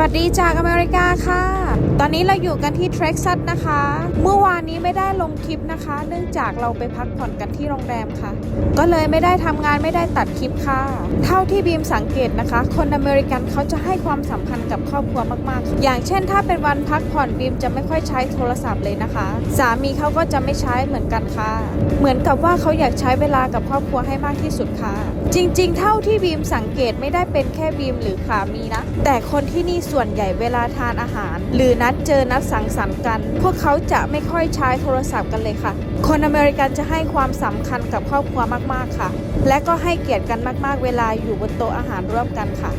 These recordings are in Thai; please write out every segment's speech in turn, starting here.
วัสดีจากอเมริกาค่ะ ตอนนี้เราอยู่กันที่เท็กซัสนะคะ เมื่อวานนี้ไม่ได้ลงคลิปนะคะ เนื่องจากเราไปพักผ่อนกันที่โรงแรมค่ะ ก็เลยไม่ได้ทำงานไม่ได้ตัดคลิปค่ะ เท่าที่บีมสังเกตนะคะ คนอเมริกันเขาจะให้ความสำคัญกับครอบครัวมากๆ อย่างเช่นถ้าเป็นวันพักผ่อนบีมจะไม่ค่อยใช้โทรศัพท์เลยนะคะ สามีเขาก็จะไม่ใช้เหมือนกันค่ะ เหมือนกับว่าเขาอยากใช้เวลากับครอบครัวให้มากที่สุดค่ะ จริง ๆ เท่าที่บีมสังเกตไม่ได้เป็นแค่บีมหรือขามีนะ แต่คนที่นี่ส่วนใหญ่เวลาทานอาหาร หรือนัดเจอนัดสังสรรค์กัน พวกเขาจะไม่ค่อยใช้โทรศัพท์กันเลยค่ะ คนอเมริกันจะให้ความสำคัญกับครอบครัวมากๆค่ะ และก็ให้เกียรติกันมากๆ เวลาอยู่บนโต๊ะอาหารร่วมกันค่ะ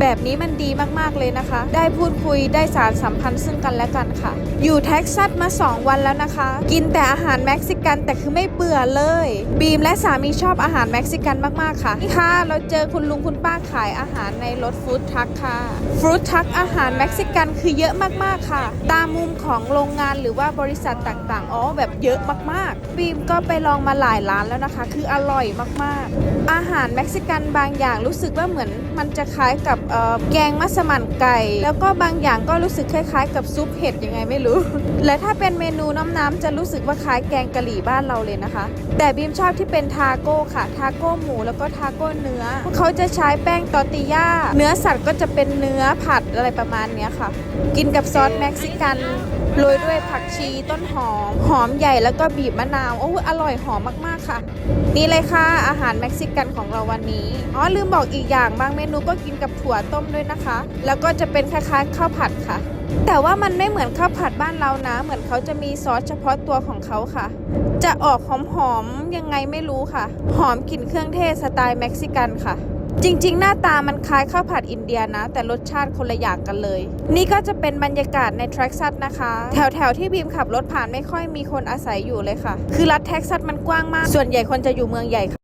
แบบนี้มันดีมากๆเลยนะคะ ได้พูดคุยได้สารสัมพันธ์ซึ่งกันและกันค่ะ อยู่เท็กซัสมา 2 วันแล้วนะคะ กินแต่อาหารเม็กซิกันแต่คือไม่เบื่อเลย บีมและสามีชอบอาหารเม็กซิกันมากๆค่ะนี่ค่ะ เราเจอคุณลุงคุณป้าขายอาหารในรถฟู้ดทัคค่ะฟรุตทรัคอาหารเม็กซิกันคือเยอะมากๆค่ะ ตามมุมของโรงงานหรือว่าบริษัทต่างๆ อ๋อแบบเยอะมากๆบีมก็ไปลองมาหลายร้านแล้วนะคะ คืออร่อยมากๆ อาหารเม็กซิกันบางอย่างรู้สึกว่าเหมือน มันจะคล้ายกับแกงมัสมั่นไก่ แล้วก็บางอย่างก็รู้สึกคล้าย ๆ กับซุปเห็ดยังไงไม่รู้ และถ้าเป็นเมนูน้ำๆจะรู้สึกว่าคล้ายแกงกะหรี่บ้านเราเลยนะคะ แต่บีมชอบที่เป็นทาโก้ค่ะ ทาโก้หมูแล้วก็ทาโก้เนื้อเขาจะใช้แป้งตอร์ติย่าเนื้อสัตว์ก็จะเป็นเนื้อผัดอะไรประมาณเนี้ยค่ะ กินกับซอสเม็กซิกันโรยด้วยผักชีต้นหอม หอมใหญ่แล้วก็บีบมะนาว โอ้อร่อยหอมมากๆค่ะ นี่เลยค่ะ อาหารเม็กซิกันของเราวันนี้ อ๋อ ลืมบอกอีกอย่างบางเมนูก็กินกับถั่วต้มด้วยนะคะ แล้วก็จะเป็นคล้ายๆข้าวผัดค่ะ แต่ว่ามันไม่เหมือนข้าวผัดบ้านเรานะ เหมือนเขาจะมีซอสเฉพาะตัวของเขาค่ะ จะออกหอมๆยังไงไม่รู้ค่ะ หอมกลิ่นเครื่องเทศสไตล์เม็กซิกันค่ะ จริง ๆ หน้าตามันคล้ายข้าวผัดอินเดียนะ แต่รสชาติคนละอย่างกันเลย นี่ก็จะเป็นบรรยากาศในแท็กซัสนะคะ แถวๆที่บีมขับรถผ่านไม่ค่อยมีคนอาศัยอยู่เลยค่ะ คือรัฐแท็กซัสมันกว้างมาก ส่วนใหญ่คนจะอยู่เมืองใหญ่ค่ะ